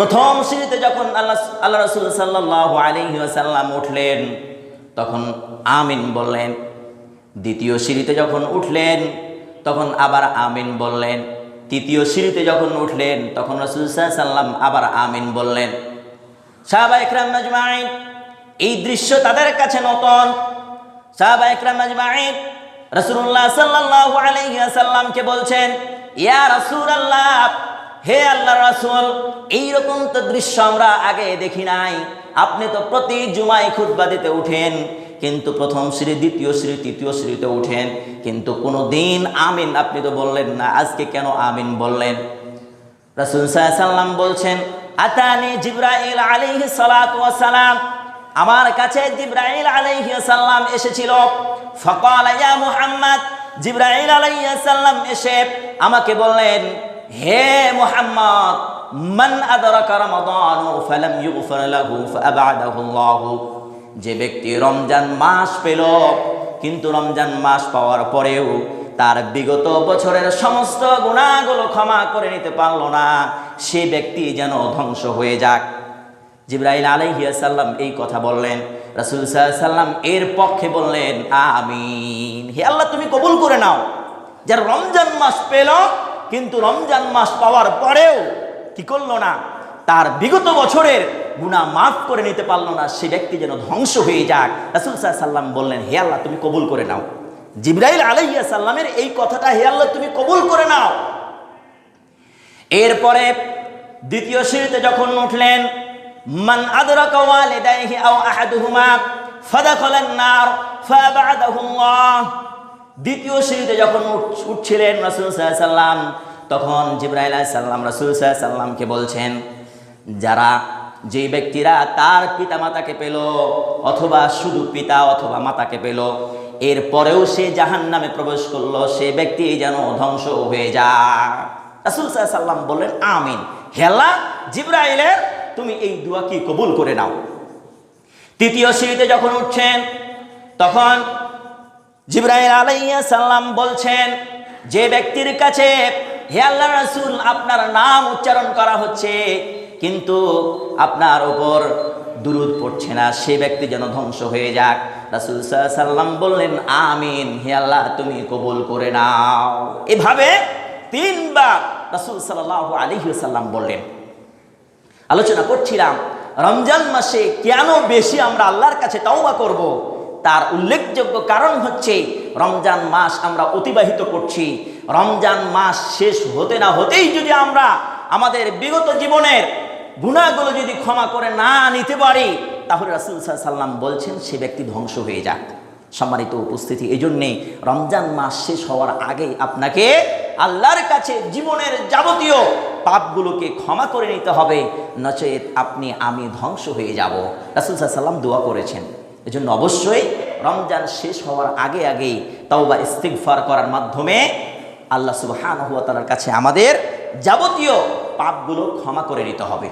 প্রথম সিঁড়িতে যখন আল্লাহ আল্লাহ রসুল সাল্লাহ আলহি আসাল্লাম উঠলেন, তখন আমিন বললেন। দ্বিতীয় সিঁড়িতে যখন উঠলেন, তখন আবার আমিন বললেন। তৃতীয় সিঁড়িতে যখন উঠলেন, তখন রসুল সাল্লাম আবার আমিন বললেন। সাহাবা ইকরাম মাজমাইন, এই দৃশ্য তাদের কাছে নতুন। সাহাবা ইকরাম মাজমাইন রসুল্লাহ সাল্লাল্লাহু আলাইহি ওয়াসাল্লামকে বলছেন, ইয়া রাসূলুল্লাহ হে আল্লাহ রাসুল, এইরকম তো দৃশ্য আমরা আগে দেখি নাই। আপনি তো প্রতি জুমায় খুতবা দিতে উঠেন, কিন্তু প্রথম শ্রী, দ্বিতীয় শ্রী, তৃতীয় শ্রীতে উঠেন, কিন্তু কোনো দিন আমিন আপনি তো বললেন না, আজকে কেন আমিন বললেন? রাসূল সাল্লাম বলছেন, আতানি জিব্রাইল আলাইহি সালাতু ওয়াসালাম। আমার কাছে জিব্রাইল আলাইহি সাল্লাম এসেছিল। ফাকাল ইয়া মুহাম্মদ, জিব্রাইল আলাইহি সাল্লাম এসে আমাকে বললেন হে মোহাম্মদ, মান আদরাকা রমাদান ফালাম ইউগফার লাহু ফাআবাদাহু আল্লাহ। যে ব্যক্তি রমজান মাস পেল, কিন্তু রমজান মাস পাওয়ার পরেও তার বিগত বছরের সমস্ত গুণাগুলো ক্ষমা করে নিতে পারল না, সে ব্যক্তি যেন ধ্বংস হয়ে যাক। জিব্রাইল আলাইহিয়াসাল্লাম এই কথা বললেন। রাসুল সাল্লাম এর পক্ষে বললেন, আমিন। হে আল্লাহ, তুমি কবুল করে নাও। যার রমজান মাস পেল কিন্তু রমজান মাস পাওয়ার পরেও কি করল না? তার বিগত বছরের গুণা মাফ করে নিতে পারল না, সে ব্যক্তি যেন ধ্বংস হয়ে যাক। রাসুল সাল্লাম বললেন, হে আল্লাহ, তুমি কবুল করে নাও। জিব্রাইল আলাইয়া সাল্লামের এই কথাটা, হে আল্লাহ, তুমি কবুল করে নাও। এরপরে দ্বিতীয় সিঁড়িতে যখন উঠলেন, মান আদরাকা আও আহাদুহুমা, ফাদাখালান নার, ফাবাদাহুল্লাহ। দ্বিতীয় সিঁড়িতে যখন উঠছিলেন রাসূল সাল্লাম, তখন জিব্রাইল সাল্লাম রাসূল সাল্লামকে বলছেন, যারা যে ব্যক্তিরা তার পিতা মাতাকে পেল, অথবা শুধু পিতা অথবা মাতাকে পেল, এরপরেও সে জাহান নামে প্রবেশ করল, সে ব্যক্তি যেন ধ্বংস হয়ে যায়। রাসুল সাল্লাম বললেন, আমিন। হেলা, জিব্রাইলের, তুমি এই দোয়া কি কবুল করে নাও? তৃতীয় সিঁড়িতে যখন উঠছেন, তখন জিব্রাইল আলাইয়া সাল্লাম বলছেন, যে ব্যক্তির কাছে হে আল্লাহ রাসূল, আপনার নাম উচ্চারণ করা হচ্ছে, কিন্তু আপনার ওপর দুরুদ পড়ছে না, সে ব্যক্তি যেন ধ্বংস হয়ে যাক। রাসূল সাল্লাম বললেন, আমিন, হে আল্লাহ, তুমি কবুল করে নাও। এভাবে তিনবার রাসূল সাল্লাল্লাহু আলাইহি সাল্লাম বললেন। আলোচনা করছিলাম, রমজান মাসে কেন বেশি আমরা আল্লাহর কাছে তওবা করব? তার উল্লেখযোগ্য কারণ হচ্ছে রমজান মাস আমরা অতিবাহিত করছি। রমজান মাস শেষ হতে না হতেই যদি আমরা আমাদের বিগত জীবনের গুণাগুলো যদি ক্ষমা করে না নিতে পারি, তাহলে রাসুল সাল্লাম বলছেন, সে ব্যক্তি ধ্বংস হয়ে যাক। সম্মানিত উপস্থিতি এই জন্যে রমজান মাস শেষ হওয়ার আগে আপনাকে আল্লাহর কাছে জীবনের যাবতীয় পাপগুলোকে ক্ষমা করে নিতে হবে। নচেত আপনি আমি ধ্বংস হয়ে যাব। রাসুল সাল্লাম দোয়া করেছেন। এজন্য অবশ্যই রমজান শেষ হওয়ার আগে আগেই তাওবা ইস্তিকফার করার মাধ্যমে আল্লাহ সুবাহ ওয়া তাআলার কাছে আমাদের যাবতীয় পাপগুলো ক্ষমা করে নিতে হবে।